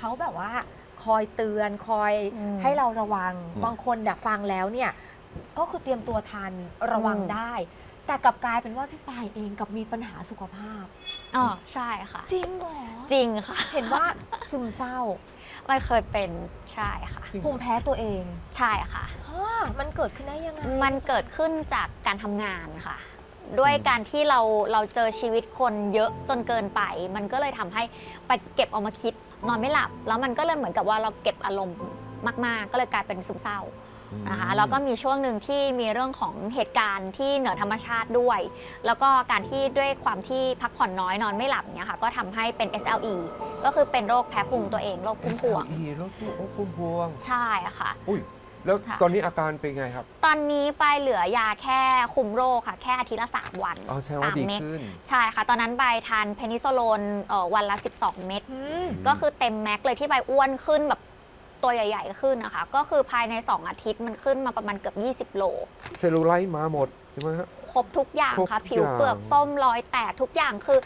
เขาแบบว่าคอยเตือนคอยอืม ให้เราระวัง อืม บางคนเนี่ยฟังแล้วเนี่ยก็คือเตรียมตัวทันระวังอืมได้ แต่กลับกลายเป็นว่าพี่ปายเองกับมีปัญหาสุขภาพ อ๋อใช่ค่ะ จริงเหรอจริงค่ะเห็นว่าซึมเศร้าไม่เคยเป็นใช่ค่ะ จริงภูมิแพ้ตัวเองใช่ค่ะฮะมันเกิดขึ้นได้ยังไงมันเกิดขึ้นจากการทำงานค่ะ ด้วยการที่เราเราเจอชีวิตคนเยอะจนเกินไป มันก็เลยทำให้ไปเก็บเอามาคิดนอนไม่หลับ แล้วมันก็เลยเหมือนกับว่าเราเก็บอารมณ์มาก ๆ ก็เลยกลายเป็นซึมเศร้า นะคะแล้วก็มีช่วงหนึ่งที่มีเรื่องของเหตุการณ์ที่เหนือธรรมชาติด้วย แล้วก็การที่ด้วยความที่พักผ่อนน้อยนอนไม่หลับเนี่ยค่ะก็ทำให้เป็น SLE ก็คือเป็นโรคแพ้ภูมิตัวเองโรคพุ่มพวง SLE โรคพุ่มพวง ใช่ค่ะ อุ้ย แล้วค่ะ ตอนนี้อาการเป็นไงครับ ตอนนี้ไปเหลือยาแค่คุมโรคค่ะ แค่อาทิตย์ละสามวันอ๋อใช่ว่าสามดีเม็ดขึ้น ใช่ค่ะ ตอนนั้นใบทานเพนิโซโลนเอ่อวันละ 12 เม็ด อืม ก็คือเต็มแม็กซ์เลยที่ใบอ้วนขึ้นแบบตัวใหญ่ๆขึ้นนะคะ ก็คือภายใน 2 อาทิตย์มันขึ้นมาประมาณเกือบ 20 โล เซลลูไลท์มาหมดใช่ไหมฮะ ครบทุกอย่างครบค่ะทุกผิวอย่าง เปลือกส้มรอยแตกทุกอย่างคือ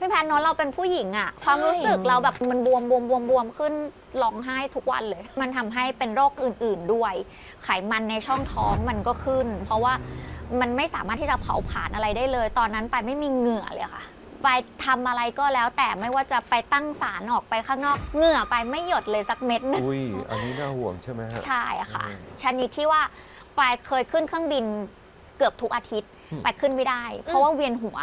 พี่แพนเนอะเราเป็นผู้หญิงอะความรู้สึกเราแบบมันบวมบวมบวมบวมขึ้นร้องไห้ทุกวันเลย มันทำให้เป็นโรคอื่น ๆด้วย ไขมันในช่องท้องมันก็ขึ้น เพราะว่ามันไม่สามารถที่จะเผาผลาญอะไรได้เลย ตอนนั้นไปไม่มีเหงื่อเลยค่ะ ไปทำอะไรก็แล้วแต่ไม่ว่าจะไปตั้งสารออกไปข้างนอกเหงื่อไปไม่หยดเลยสักเม็ดหนึง อุ้ย อันนี้น่าห่วงใช่ไหมฮะ ใช่ค่ะ อืมชนิดที่ว่าปายเคยขึ้นเครื่องบินเกือบทุกอาทิตย์อืม ไปขึ้นไม่ได้ เพราะว่าเวียนหัว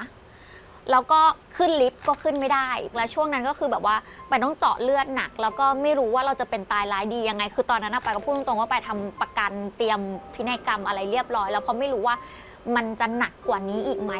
แล้วก็ขึ้นลิฟต์ก็ขึ้นไม่ได้ และช่วงนั้นก็คือแบบว่าไปต้องเจาะเลือดหนัก แล้วก็ไม่รู้ว่าเราจะเป็นตายร้ายดียังไง คือตอนนั้นนะไปายก็พูดตรงๆว่าไปทำประกันเตรียมพินัยกรรมอะไรเรียบร้อย แล้วเพราะไม่รู้ว่ามันจะหนักกว่านี้อีกไหม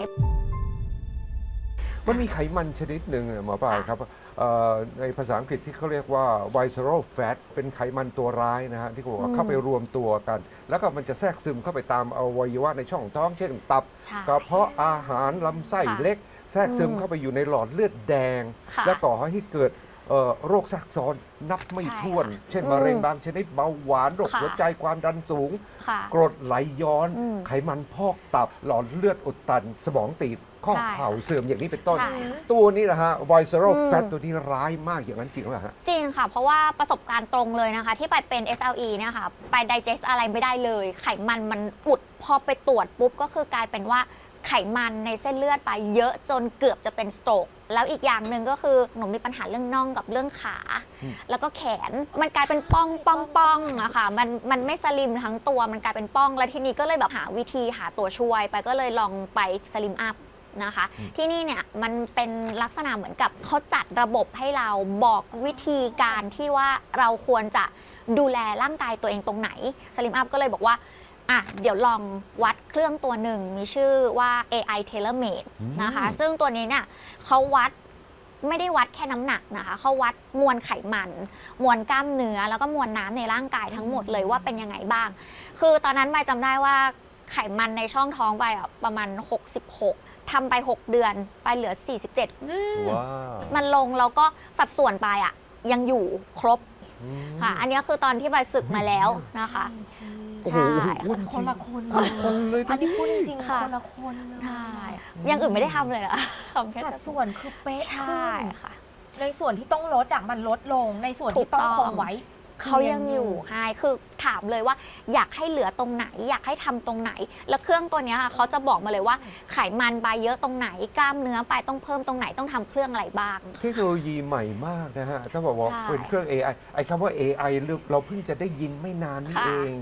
มันมีไขมันชนิดหนึ่งอะหมอปลายครับเอ่อในภาษาอังกฤษที่เขาเรียกว่า visceral fat เป็นไขมันตัวร้ายนะฮะที่เขาบอกว่าอืมเข้าไปรวมตัวกัน แล้วก็มันจะแทรกซึมเข้าไปตามอวัยวะในช่องท้อง เช่นตับใช่กระเพาะอาหารลำไส้ค่ะเล็ก แทรกซึมอืมเข้าไปอยู่ในหลอดเลือดแดง ค่ะและก่อให้เกิดเอ่อโรคแทรกซ้อนนับไม่ใช่ถ้วนค่ะเช่นอืมมะเร็งบางชนิดเบาหวานโรคค่ะ หัวใจความดันสูง ค่ะ กรดไหลย้อน อืมไขมันพอกตับ หลอดเลือดอุดตัน สมองตีบข้อใช่เข่าเสื่อมอย่างนี้เป็นต้นใช่ตัวนี้นะฮะ visceral อืม fat ตัวนี้ร้ายมากอย่างนั้นจริงหรือเปล่าฮะ จริงค่ะ เพราะว่าประสบการณ์ตรงเลยนะคะ ที่ไปเป็น SLE เนี่ยค่ะ ไป digest อะไรไม่ได้เลย ไขมันมันอุด พอไปตรวจปุ๊บก็คือกลายเป็นว่า ไขมันในเส้นเลือดไปเยอะจนเกือบจะเป็นสโตรกแล้วอีกอย่างหนึ่งก็คือหนูมีปัญหาเรื่องน่องกับเรื่องขาอืมแล้วก็แขนมันกลายเป็นป้องป้องป้องอะค่ะมันมันไม่สลิมทั้งตัวมันกลายเป็นป้อง แล้วทีนี้ก็เลยแบบหาวิธีหาตัวช่วย ไปก็เลยลองไปสลิมอัพนะคะ ที่นี่เนี่ยมันเป็นลักษณะเหมือนกับเขาจัดระบบให้เราบอกวิธีการที่ว่าเราควรจะดูแลร่างกายตัวเองตรงไหนสลิมอัพก็เลยบอกว่า อะเดี๋ยวลองวัดเครื่องตัวหนึ่งมีชื่อว่า AI Tailor Made อืมนะคะ ซึ่งตัวนี้เนี่ยเขาวัดไม่ได้วัดแค่น้ำหนักนะคะ เขาวัดมวลไขมัน มวลกล้ามเนื้อ แล้วก็มวลน้ำในร่างกายทั้งหมดเลยว่าเป็นยังไงบ้าง คือตอนนั้นใบจำได้ว่าไขมันในช่องท้องใบอะประมาณ 66ทำไป 6 เดือนไปเหลือ 47ว้าวมันลงแล้วก็สัดส่วนไปอะยังอยู่ครบอืมค่ะ อันนี้คือตอนที่ใบศึกมาแล้วนะคะโอ้โหใช่อ้วนคนละคนคนละคนเลยอันนะนี้พูดจริงๆค่ะคนละคนเลยใช่อยังอื่นไม่ได้ทำเลยนะทำแค่สัดส่วนคือเป๊ะใช่ขึ้นค่ะ ในส่วนที่ต้องลดอะมันลดลง ในส่วนถูที่กต้องต้องคงไว้ เขายังอยู่ไฮคือถามเลยว่า อยากให้เหลือตรงไหน อยากให้ทำตรงไหน แล้วเครื่องตัวเนี้ยค่ะเขาจะบอกมาเลยว่า ไขมันไปเยอะตรงไหน กล้ามเนื้อไปต้องเพิ่มตรงไหนต้องทำเครื่องอะไรบ้าง เทคโนโลยีใหม่มากนะฮะต้องบอกว่าใช่เป็นเครื่อง AI ไอ้คำว่า AI เราเพิ่งจะได้ยินไม่นานนี่ค่ะ เอง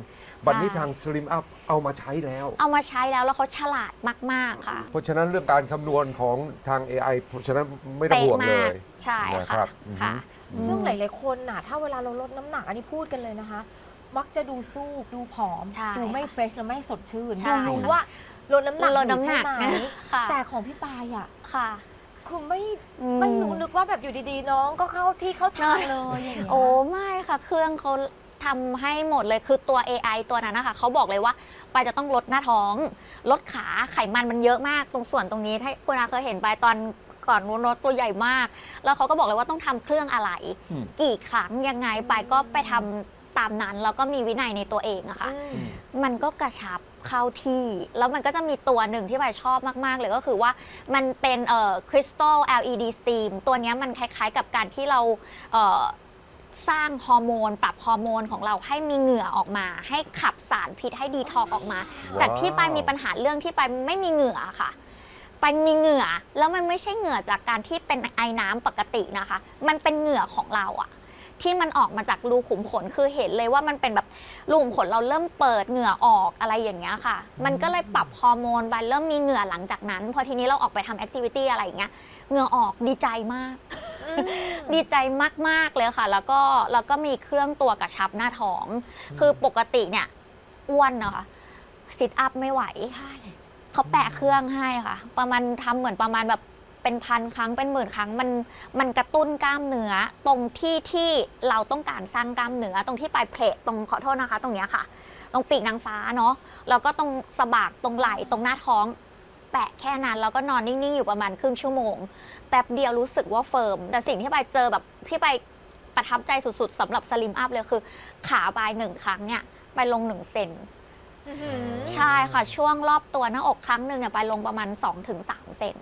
บัดนี้ใช่ทาง Slim Up เอามาใช้แล้ว เอามาใช้แล้วแล้วเขาฉลาดมาก ๆ ค่ะ เพราะฉะนั้นเรื่องการคำนวณของทาง AI เพราะฉะนั้นไม่ต้องเป๊ะห่วงเลมากยใช่นะคค่ะรับอือฮึ ค่ะ ซึ่งหลาย ๆ คนน่ะ ถ้าเวลาเราลดน้ำหนักอันนี้พูดกันเลยนะคะ มักจะดูสู้ดูผอม ใช่ดูไม่เฟรชและไม่สดชื่นใช่ ดูรู้ว่าลดน้ำหนักลดน้ำหนักอยู่ใช่ไหมค่ะแต่ของพี่ปายอะค่ะคือไม่อืไม่รู้นึกว่าแบบอยู่ดี ๆ น้องก็เข้าที่เข้าทางเลยอย่างเงี้ย โอ้ไม่ค่ะ เครื่องเขา ทำให้หมดเลยคือตัว AI ตัวนั้นนะคะเขาบอกเลยว่าไปจะต้องลดหน้าท้อง ลดขาไขมันมันเยอะมากตรงส่วนตรงนี้ถ้าคุณอาเคยเห็นไปตอนก่อนนู้นรถตัวใหญ่มาก แล้วเขาก็บอกเลยว่าต้องทำเครื่องอะไรอืมกี่ครั้งยังไงไปก็ไปทำตามนั้นแล้วก็มีวินัยในตัวเองอะค่ะอืมมันก็กระชับเข้าที่ แล้วมันก็จะมีตัวหนึ่งที่ใบชอบมากๆเลยก็คือว่ามันเป็นเอ่อคริสตัล LED steam ตัวเนี้ยมันคล้ายๆกับการที่เราเอ่อ สร้างฮอร์โมน ปรับฮอร์โมนของเราให้มีเหงื่อออกมา ให้ขับสารพิษให้ดีท็อกออกมา จากที่ไปมีปัญหาเรื่องที่ไปไม่มีเหงื่อค่ะ ไปมีเหงื่อแล้วมันไม่ใช่เหงื่อจากการที่เป็นไอน้ำปกตินะคะ มันเป็นเหงื่อของเราอะที่มันออกมาจากรูขุมขนคือเห็นเลยว่ามันเป็นแบบรูขุมขนเราเริ่มเปิดเหงื่อออกอะไรอย่างเงี้ยค่ะ มันก็เลยปรับฮอร์โมนไปเริ่มมีเหงื่อหลังจากนั้น พอทีนี้เราออกไปทำแอคทิวิตี้อะไรอย่างเงี้ยเหงื่อออกดีใจมาก ดีใจมาก ๆ เลยค่ะ แล้วก็แล้วก็มีเครื่องตัวกระชับหน้าท้อง คือปกติเนี่ยอ้วนนะคะซิทอัพไม่ไหวใช่เขาแปะเครื่องให้ค่ะ ประมาณทำเหมือนประมาณแบบเป็นพันครั้งเป็นหมื่นครั้งมันมันกระตุ้นกล้ามเนื้อตรงที่ที่เราต้องการสร้างกล้ามเนื้อตรงที่ปลายเพลทตรงขอโทษนะคะ ตรงเนี้ยค่ะ ตรงปีกนางฟ้าเนาะแล้วก็ตรงสะบักตรงไหล่ตรงหน้าท้อง แปะแค่นั้นแล้วก็นอนนิ่ง ๆ อยู่ประมาณครึ่งชั่วโมง แป๊บเดียวรู้สึกว่าเฟิร์ม แต่สิ่งที่ไปเจอแบบที่ไปประทับใจสุด ๆสำหรับสลิมอัพเลยคือ ขาปลายหนึ่งครั้งเนี่ย ไปลงหนึ่งเซนอื้อหือใช่ค่ะ ช่วงรอบตัวหน้าอกครั้งหนึ่งเนี่ยไปลงประมาณ 2-3 เซน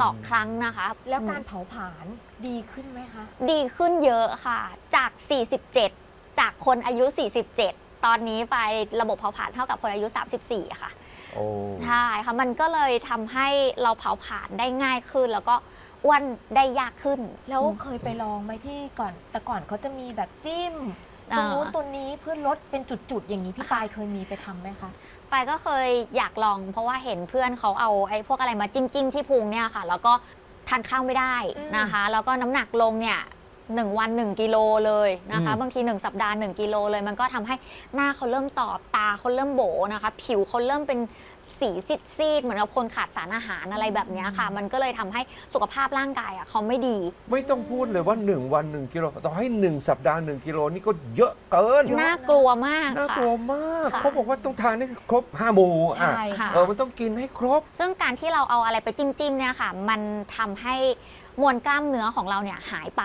ต่อครั้งนะคะ แล้วการเผาผลาญดีขึ้นไหมคะ ดีขึ้นเยอะค่ะ จาก 47 จากคนอายุ 47 ตอนนี้ไประบบเผาผลาญเท่ากับคนอายุ 34อะค่ะ โอ้ใช่ค่ะมันก็เลยทำให้เราเผาผลาญได้ง่ายขึ้น แล้วก็อ้วนได้ยากขึ้น แล้วเคยไปลองไหมที่ก่อน แต่ก่อนเขาจะมีแบบจิ้มตรงนู้นอ่าตัวนี้เพื่อลดเป็นจุดๆ อย่างนี้พี่ปายเคยมีไปทำไหมคะไปายก็เคยอยากลอง เพราะว่าเห็นเพื่อนเขาเอาไอ้พวกอะไรมาจิ้มจิ้มๆที่พุงเนี่ยค่ะ แล้วก็ทานข้าวไม่ได้อืมนะคะ แล้วก็น้ำหนักลงเนี่ย หนึ่งวัน 1 กิโลเลยนะคะอืมบางที 1 สัปดาห์ 1 กิโลเลย มันก็ทำให้หน้าเขาเริ่มตอบตาเขาเริ่มโบนะคะ ผิวเขาเริ่มเป็นสีซีดๆเหมือนกับคนขาดสารอาหารอะไรแบบเนี้ยค่ะ มันก็เลยทำให้สุขภาพร่างกายอะเขาไม่ดี ไม่ต้องพูดเลยว่า 1 วัน 1 กิโลต่อให้ 1 สัปดาห์ 1 กิโลนี่ก็เยอะเกินเยอะน่ากลัวมากน่าค่ะกลัวมากค่ะเขาบอกว่าต้องทานให้ครบ5หมู่อะใช่ค่ะเออมันต้องกินให้ครบ ซึ่งการที่เราเอาอะไรไปจิ้มจิ้มๆเนี่ยค่ะ มันทำให้ มวลกล้ามเนื้อของเราเนี่ยหายไป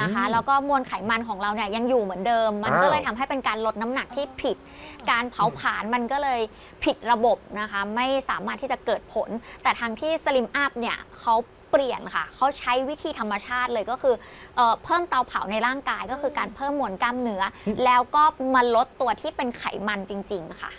นะคะ อืมแล้วก็มวลไขมันของเราเนี่ยยังอยู่เหมือนเดิม มันอ้าวก็เลยทำให้เป็นการลดน้ำหนักที่ผิด การเผาผลาญมันก็เลยผิดระบบนะคะ ไม่สามารถที่จะเกิดผล แต่ทางที่สลิมอัพเนี่ยเขาเปลี่ยนค่ะเขาใช้วิธีธรรมชาติเลยก็คือเอ่อเพิ่มเตาเผาในร่างกายก็คือการเพิ่มมวลกล้ามเนื้อ แล้วก็มาลดตัวที่เป็นไขมันจริง ๆ ค่ะ